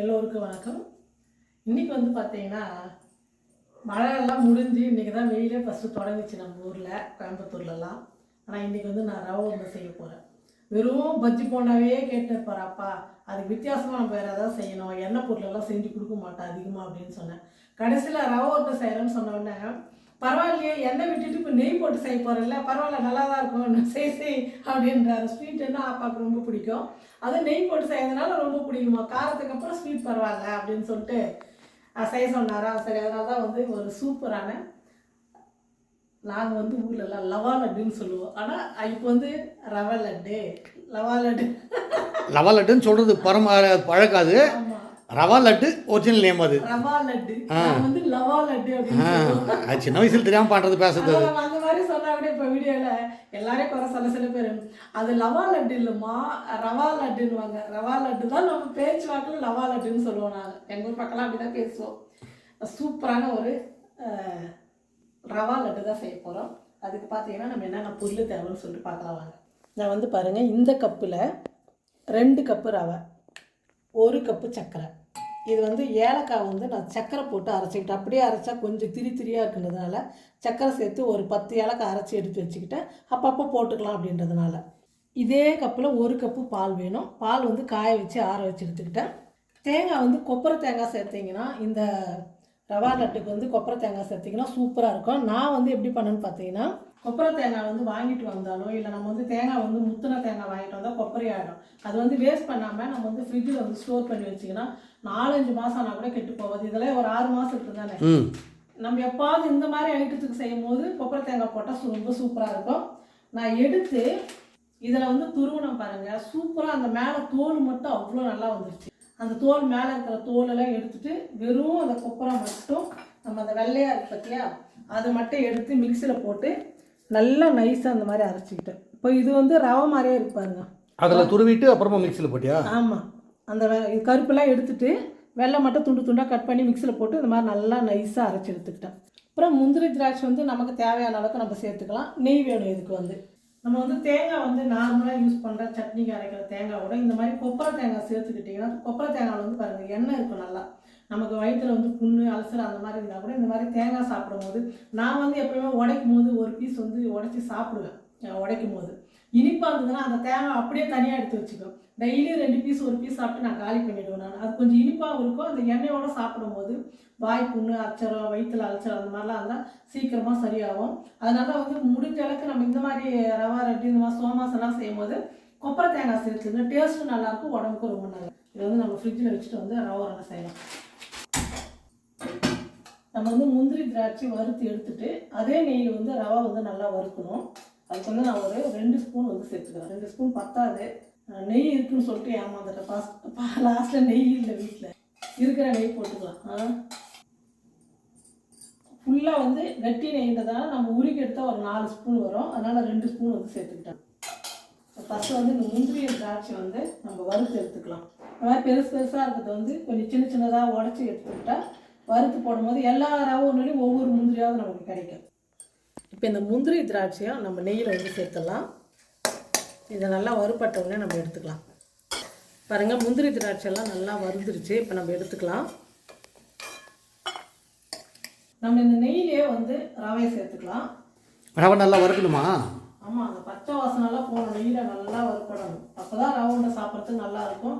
எல்லோருக்கும் வணக்கம். இன்றைக்கி வந்து பார்த்தீங்கன்னா மழையெல்லாம் முடிஞ்சு இன்றைக்கி தான் வெயிலே ஃபஸ்ட்டு தொடங்குச்சு நம்ம ஊரில் கோயம்புத்தூர்லலாம். ஆனால் இன்றைக்கி வந்து நான் ரவை உருண்டை செய்ய போகிறேன் வெறும் பஜ்ஜி போண்டாவே கேட்டு இருப்பார் அப்பா. அதுக்கு வித்தியாசமாக நம்ம வேறு ஏதாவது செய்யணும். எண்ணெய் பொருளெல்லாம் செஞ்சு கொடுக்க மாட்டேன் அதிகமாக அப்படின்னு சொன்னேன். கடைசியில் ரவை உருண்டை செய்கிறேன்னு சொன்ன உடனே பரவாயில்லையே எண்ணெய் விட்டுட்டு இப்போ நெய் போட்டு செய்ய போகிறேன்ல பரவாயில்ல நல்லா தான் இருக்கும் செய் செய் அப்படின்றாரு. ஸ்வீட்டுன்னா அப்பாவுக்கு ரொம்ப பிடிக்கும். அது நெய் போட்டு செய்யறதுனால ரொம்ப பிடிக்குமா. காரத்துக்கு அப்புறம் ஸ்வீட் பரவாயில்ல அப்படின்னு சொல்லிட்டு செய்ய சொன்னாரா. சரி அதனால தான் வந்து ஒரு சூப்பரான நாங்கள் வந்து ஊர்லலாம் லவா லட்டுன்னு சொல்லுவோம். ஆனால் இப்போ வந்து ரவை லட்டு லவா லட்டு. லவா லட்டுன்னு சொல்கிறது பரம பழக்காது ரவா லட்டு ஒரிஜினல் நேம் அது. ரவா லட்டு. நான் வந்து லவா லட்டு அப்படின்னு சின்ன வயசில் தெரியாமல் பண்ணுறது பேசுறது அந்த மாதிரி சொன்னா கூட இப்போ வீடியோவில் எல்லாரையும் குறை சொல்ல சில பேர். அது லவா லட்டு இல்லைம்மா ரவா லட்டுன்னுவாங்க. ரவா லட்டு தான் நம்ம பேச்சு வாக்கில் லவா லட்டுன்னு சொல்லுவோம் நாங்கள் எங்கள் ஊர் பக்கம்லாம் அப்படி தான் பேசுவோம். சூப்பரான ஒரு ரவா லட்டு தான் செய்ய போகிறோம் அதுக்கு பார்த்தீங்கன்னா நம்ம என்னென்ன பொருள் தேவைன்னு சொல்லிட்டு பார்க்கலாம் வாங்க. நான் வந்து பாருங்கள் இந்த கப்பில் ரெண்டு கப்பு ரவை ஒரு கப்பு சர்க்கரை. இது வந்து ஏலக்காய் வந்து நான் சர்க்கரை போட்டு அரைச்சிக்கிட்டேன். அப்படியே அரைச்சா கொஞ்சம் திரி திரியாக இருக்கிறதுனால சர்க்கரை சேர்த்து ஒரு பத்து ஏலக்காய் அரைச்சி எடுத்து வச்சுக்கிட்டேன். அப்பப்போ போட்டுக்கலாம் அப்படின்றதுனால. இதே கப்பில் ஒரு கப்பு பால் வேணும். பால் வந்து காய வச்சு ஆற வச்சு எடுத்துக்கிட்டேன். தேங்காய் வந்து கொப்பரை தேங்காய் சேர்த்திங்கன்னா இந்த ரவா லட்டுக்கு வந்து கொப்பரை தேங்காய் சேர்த்திங்கன்னா சூப்பராக இருக்கும். நான் வந்து எப்படி பண்ணேன்னு பார்த்தீங்கன்னா கொப்பரை தேங்காய் வந்து வாங்கிட்டு வந்தாலோ இல்லை நம்ம வந்து தேங்காய் வந்து முத்தின தேங்காய் வாங்கிட்டு வந்தால் கொப்பரை ஆகிடும் அது வந்து வேஸ்ட் பண்ணாமல் நம்ம வந்து ஃப்ரிட்ஜில் வந்து ஸ்டோர் பண்ணி வச்சிங்கன்னா நாலஞ்சு மாதம் ஆனால் கூட கெட்டு போகாது. இதெல்லாம் ஒரு ஆறு மாதத்துக்கு தானே? நம்ம எப்பாவது இந்த மாதிரி ஐட்டத்துக்கு செய்யும் போது கொப்பரை தேங்காய் போட்டால் ரொம்ப சூப்பராக இருக்கும். நான் எடுத்து இதில் வந்து துருவனம் பாருங்கள் சூப்பராக அந்த மேலே தோல் மட்டும் அவ்வளோ நல்லா வந்துருச்சு. அந்த தோல் மேலே இருக்கிற தோலெல்லாம் எடுத்துட்டு வெறும் அந்த கொப்பரை மட்டும் நம்ம அந்த வெள்ளையாக இருக்கு பார்த்தியா அதை மட்டும் எடுத்து மிக்சியில் போட்டு நல்லா நைஸாக அந்த மாதிரி அரைச்சிக்கிட்டேன். இப்போ இது வந்து ரவை மாதிரியே இருக்கு பாருங்க. அதில் துருவிட்டு அப்புறமா மிக்சியில் போட்டியா? ஆமாம் அந்த கருப்பெல்லாம் எடுத்துட்டு வெள்ளை மட்டும் துண்டு துண்டாக கட் பண்ணி மிக்சியில் போட்டு இந்த மாதிரி நல்லா நைஸாக அரைச்சி எடுத்துக்கிட்டேன். அப்புறம் முந்திரி திராட்சை வந்து நமக்கு தேவையான அளவுக்கு நம்ம சேர்த்துக்கலாம். நெய் வேணும் இதுக்கு வந்து. நம்ம வந்து தேங்காய் வந்து நார்மலாக யூஸ் பண்ணுற சட்னிக்கு அரைக்கிற தேங்காயோட இந்த மாதிரி கொப்பரை தேங்காய் சேர்த்துக்கிட்டிங்கன்னா கொப்பரை தேங்காயில் வந்து பாருங்கள் எண்ணெய் இருக்கும் நல்லா. நமக்கு வயிற்றுல வந்து புண்ணு அலசல் அந்த மாதிரி இருந்தால் கூட இந்த மாதிரி தேங்காய் சாப்பிடும்போது நான் வந்து எப்பயுமே உடைக்கும் போது ஒரு பீஸ் வந்து உடைச்சி சாப்பிடுவேன். உடைக்கும் போது இனிப்பாக இருந்ததுன்னா அந்த தேங்காய் அப்படியே தனியாக எடுத்து வச்சுக்கோ டெய்லி ரெண்டு பீஸ் ஒரு பீஸ் சாப்பிட்டு நான் காலி பண்ணிவிடுவேன் நான். அது கொஞ்சம் இனிப்பாகவும் இருக்கும். அந்த எண்ணெயோட சாப்பிடும்போது வாய் புண்ணு அச்சரம் வயிற்றுல அலச்சரம் அந்த மாதிரிலாம் இருந்தால் சீக்கிரமாக சரியாகும். அதனால வந்து முடிஞ்ச அளவுக்கு நம்ம இந்த மாதிரி ரவா ரெட்டி இந்த மாதிரி சோமாசெல்லாம் செய்யும்போது கொப்பரை தேங்காய் சேர்த்துங்க. டேஸ்ட்டும் நல்லாயிருக்கும் உடம்புக்கும் ரொம்ப நல்லது. இது வந்து நம்ம ஃப்ரிட்ஜில் வச்சுட்டு வந்து ரவா உருண்டை செய்யலாம். நம்ம வந்து முந்திரி திராட்சை வறுத்து எடுத்துட்டு அதே நெய்யில் வந்து ரவா வந்து நல்லா வறுக்கணும். அதுக்கு வந்து நான் ஒரு ரெண்டு ஸ்பூன் வந்து சேர்த்துக்கிறேன். ரெண்டு ஸ்பூன் பத்தாது. நெய் இருக்குன்னு சொல்லிட்டு ஏமாந்துட்டேன். ஃபஸ்ட் லாஸ்ட்டில் நெய் இல்லை வீட்டில் இருக்கிற நெய் போட்டுக்கலாம். ஃபுல்லாக வந்து கட்டி நெய்ன்றதால நம்ம உருக்கி எடுத்தால் ஒரு நாலு ஸ்பூன் வரும். அதனால் ரெண்டு ஸ்பூன் வந்து சேர்த்துக்கிட்டேன். ஃபஸ்ட்டு வந்து இந்த முந்திரி திராட்சை வந்து நம்ம வறுத்து எடுத்துக்கலாம். அதாவது பெருசு பெருசாக இருக்கிறத வந்து கொஞ்சம் சின்ன சின்னதாக உடச்சி எடுத்துக்கிட்டா வறுத்து போடும்போது எல்லா ரவை ஒன்றுலையும் ஒவ்வொரு முந்திரியாவது நமக்கு கிடைக்கும். இப்போ இந்த முந்திரி திராட்சையை நம்ம நெய்யில் வந்து சேர்த்துடலாம். இதை நல்லா வறுபட்ட உடனே நம்ம எடுத்துக்கலாம். பாருங்கள் முந்திரி திராட்சையெல்லாம் நல்லா வறுந்துருச்சு. இப்போ நம்ம எடுத்துக்கலாம். நம்ம இந்த நெய்யிலே வந்து ரவையை சேர்த்துக்கலாம். ரவை நல்லா வறுக்கணுமா? ஆமாம் அந்த பச்சை வாசனைலாம் போகணும் நெய்யில் நல்லா வறுப்படணும் அப்போ தான் ரவை உண்டை சாப்பிட்றதுக்கு நல்லா இருக்கும்.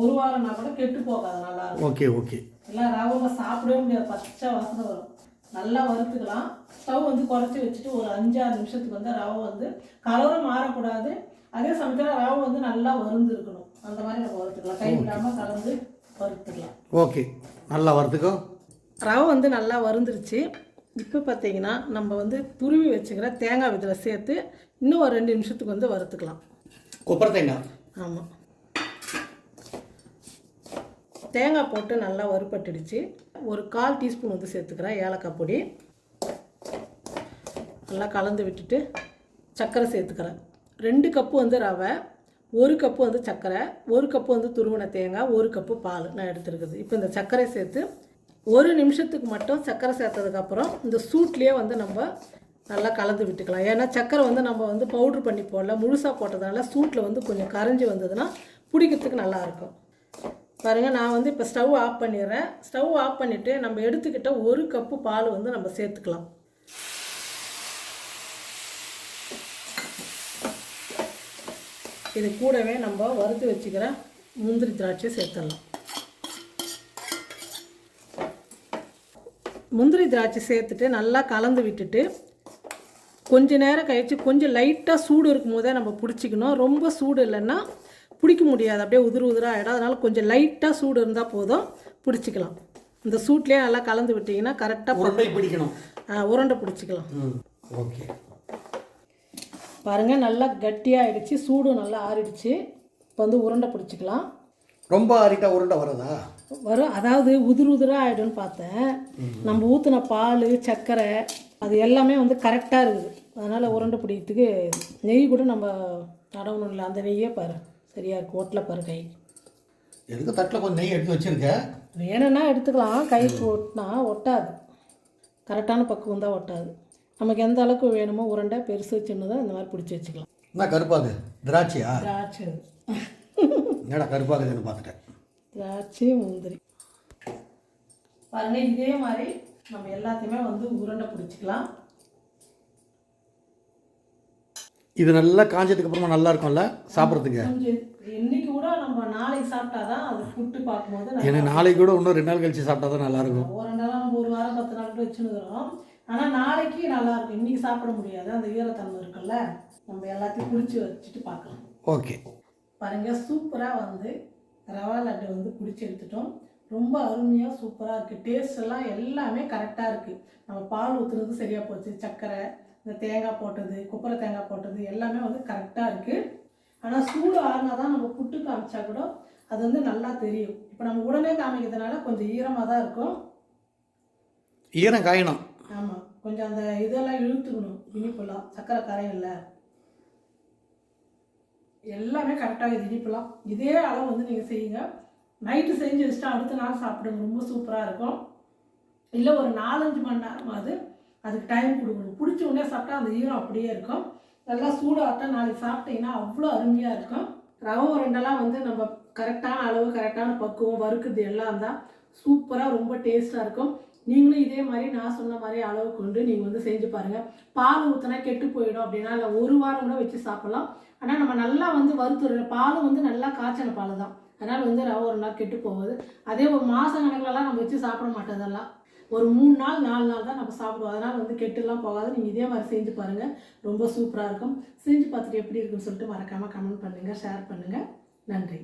ஒரு வாரம்னா கூட கெட்டு போகாது நல்லா இருக்கும். Okay okay. எல்லாம் ரவை சாப்பிடவே முடியாது. பச்சை வாசனை வரும். நல்லா வறுத்துக்கலாம். ஸ்டவ் வந்து குறைச்சி வச்சுட்டு ஒரு அஞ்சாறு நிமிஷத்துக்கு வந்து ரவை வந்து கலரும் மாறக்கூடாது. அதே சமயத்தில் ரவை வந்து நல்லா வறுந்து இருக்கணும் அந்த மாதிரி நம்ம வறுத்துக்கலாம். கை விடாமல் கலந்து வறுத்துக்கலாம். ஓகே. நல்லா வறுத்துக்கோ. ரவை வந்து நல்லா வறுந்துருச்சு. இப்போ பார்த்தீங்கன்னா நம்ம வந்து துருவி வச்சுக்கிற தேங்காய் இதில் சேர்த்து இன்னும் ஒரு ரெண்டு நிமிஷத்துக்கு வந்து வறுத்துக்கலாம். கொப்பரை தேங்காய் ஆமாம் தேங்காய் போட்டு நல்லா வறுப்பட்டுடுச்சு ஒரு கால் டீஸ்பூன் வந்து சேர்த்துக்கிறேன் ஏலக்காய் பொடி. நல்லா கலந்து விட்டுட்டு சர்க்கரை சேர்த்துக்கிறேன். ரெண்டு கப்பு வந்து ரவை ஒரு கப்பு வந்து சர்க்கரை ஒரு கப்பு வந்து துருவன தேங்காய் ஒரு கப்பு பால் நான் எடுத்துருக்குது இப்போ இந்த சர்க்கரை சேர்த்து ஒரு நிமிஷத்துக்கு மட்டும் சர்க்கரை சேர்த்ததுக்கப்புறம் இந்த சூட்லேயே வந்து நம்ம நல்லா கலந்து விட்டுக்கலாம். ஏன்னா சர்க்கரை வந்து நம்ம வந்து பவுட்ரு பண்ணி போடல முழுசாக போட்டதுனால சூட்டில் வந்து கொஞ்சம் கரைஞ்சி வந்ததுன்னா பிடிக்கிறதுக்கு நல்லாயிருக்கும் பாருங்கள் நான் வந்து இப்போ ஸ்டவ் ஆஃப் பண்ணிடுறேன். ஸ்டவ் ஆஃப் பண்ணிவிட்டு நம்ம எடுத்துக்கிட்ட ஒரு கப்பு பால் வந்து நம்ம சேர்த்துக்கலாம். இது கூடவே நம்ம வறுத்து வச்சுக்கிற முந்திரி திராட்சை சேர்த்துடலாம். முந்திரி திராட்சை சேர்த்துட்டு நல்லா கலந்து விட்டுட்டு கொஞ்ச நேரம் கழித்து கொஞ்சம் லைட்டாக சூடு இருக்கும் போதே நம்ம பிடிச்சிக்கணும். ரொம்ப சூடு இல்லைன்னா பிடிக்க முடியாது. அப்படியே உதிர் உதிராக ஆகிடும் அதனால் கொஞ்சம் லைட்டாக சூடு இருந்தால் போதும். பிடிச்சிக்கலாம். இந்த சூட்லேயே நல்லா கலந்து விட்டிங்கன்னா கரெக்டாக உருண்டை பிடிக்கணும். உருண்டை பிடிச்சிக்கலாம். ஓகே. பாருங்கள் நல்லா கட்டியாகிடுச்சு சூடும் நல்லா ஆறிடுச்சு. இப்போ வந்து உருண்டை பிடிச்சிக்கலாம். ரொம்ப ஆறிட்டா உருண்டை வரதா? வரும். அதாவது உதிர் உதிராக ஆகிடும்னு பார்த்தேன். நம்ம ஊற்றின பால் சர்க்கரை அது எல்லாமே வந்து கரெக்டாக இருக்குது. அதனால் உருண்டை பிடிக்கிறதுக்கு நெய் கூட நம்ம தடவணும் இல்லை அந்த நெய்யே பாரு. சரியா இருக்கு. ஒட்டில் பாரு கை. எதுக்கு தட்டில் கொஞ்சம் நெய் எடுத்து வச்சிருக்க? வேணும்னா எடுத்துக்கலாம். கைக்கு ஒட்டினா ஒட்டாது. கரெக்டான பக்குவம் தான் ஒட்டாது. நமக்கு எந்த அளவுக்கு வேணுமோ உருண்டை பெருசு சின்னதாக இந்த மாதிரி பிடிச்சி வச்சுக்கலாம். என்ன கருப்பாது திராட்சையா? திராட்சை. என்னடா கருப்பாகுதுன்னு பார்த்துட்டேன். திராட்சை முந்திரி. பாருங்க இதே மாதிரி நம்ம எல்லாத்தையுமே வந்து உருண்டை பிடிச்சிக்கலாம். இது நல்லா காஞ்சதுக்கு அப்புறமா நல்லா இருக்கும்ல? சாப்பிட்றதுக்கு. இன்னைக்கு கூட நம்ம நாளைக்கு சாப்பிட்டாதான் அது புட்டு பார்க்கும்போது நாளைக்கு கூட இன்னும் ரெண்டு நாள் கழிச்சு சாப்பிட்டா தான் நல்லா இருக்கும். ஒரு நாள் நம்ம ஒரு வாரம் பத்து நாள் வச்சுருக்கிறோம் ஆனால் நாளைக்கு நல்லா இருக்கும். இன்னைக்கு சாப்பிட முடியாது. அந்த ஈரத்தன்மை இருக்குல்ல? நம்ம எல்லாத்தையும் பிடிச்சி வச்சுட்டு பார்க்கலாம். ஓகே. பாருங்க சூப்பராக வந்து ரவா லட்டு வந்து பிடிச்சி எடுத்துட்டோம். ரொம்ப அருமையாக சூப்பராக இருக்குது டேஸ்ட் எல்லாம் எல்லாமே கரெக்டாக இருக்குது நம்ம பால் ஊற்றுனது சரியாக போச்சு. சர்க்கரை இந்த தேங்காய் போட்டது கொப்பரை தேங்காய் போட்டது எல்லாமே வந்து கரெக்டாக இருக்குது ஆனால் சூடு ஆறுனா தான் நம்ம புட்டு காமிச்சா கூட அது வந்து நல்லா தெரியும். இப்போ நம்ம உடனே காமிக்கிறதுனால கொஞ்சம் ஈரமாக தான் இருக்கும். ஈரம் காயணும். ஆமாம் கொஞ்சம் அந்த இதெல்லாம் இழுத்துக்கணும். இனிப்பெல்லாம் சர்க்கரை கரையில்ல எல்லாமே கரெக்டாக இது இனிப்பெல்லாம். இதே அளவு வந்து நீங்கள் செய்யுங்க. நைட்டு செஞ்சு வச்சுட்டு அடுத்த நாள் சாப்பிடுங்க. ரொம்ப சூப்பராக இருக்கும். இல்லை ஒரு நாலஞ்சு மணி நேரமாவது அதுக்கு டைம் கொடுக்கணும். பிடிச்ச உடனே சாப்பிட்டா அந்த ஈரம் அப்படியே இருக்கும். நல்லா சூடாகட்டும் நாளைக்கு சாப்பிட்டீங்கன்னா அவ்வளோ அருமையாக இருக்கும். ரவை உருண்டெல்லாம் வந்து நம்ம கரெக்டான அளவு கரெக்டான பக்குவம் வறுக்குது எல்லாம் தான் சூப்பராக ரொம்ப டேஸ்ட்டாக இருக்கும். நீங்களும் இதே மாதிரி நான் சொன்ன மாதிரி அளவு கொண்டு நீங்கள் வந்து செஞ்சு பாருங்கள் பால் ஊற்றினா கெட்டு போயிடும் அப்படின்னா இல்லை ஒரு வாரம் கூட வச்சு சாப்பிடலாம். ஆனால் நம்ம நல்லா வந்து வறுத்துற பாலும் வந்து நல்லா காய்ச்சின பால் தான் அதனால் வந்து ரவை ஒரு நாள் கெட்டு போகுது. அதே ஒரு மாதம் கணக்கிலலாம் நம்ம வச்சு சாப்பிட மாட்டோம் அதெல்லாம் ஒரு மூணு நாள் நாலு நாள் தான் நம்ம சாப்பிடுவோம். அதனால் வந்து கெட்டுலாம் போகாது. நீங்கள் இதே மாதிரி செஞ்சு பாருங்கள் ரொம்ப சூப்பராக இருக்கும். செஞ்சு பார்த்துட்டு எப்படி இருக்குன்னு சொல்லிட்டு மறக்காமல் கமெண்ட் பண்ணுங்கள் ஷேர் பண்ணுங்கள் நன்றி.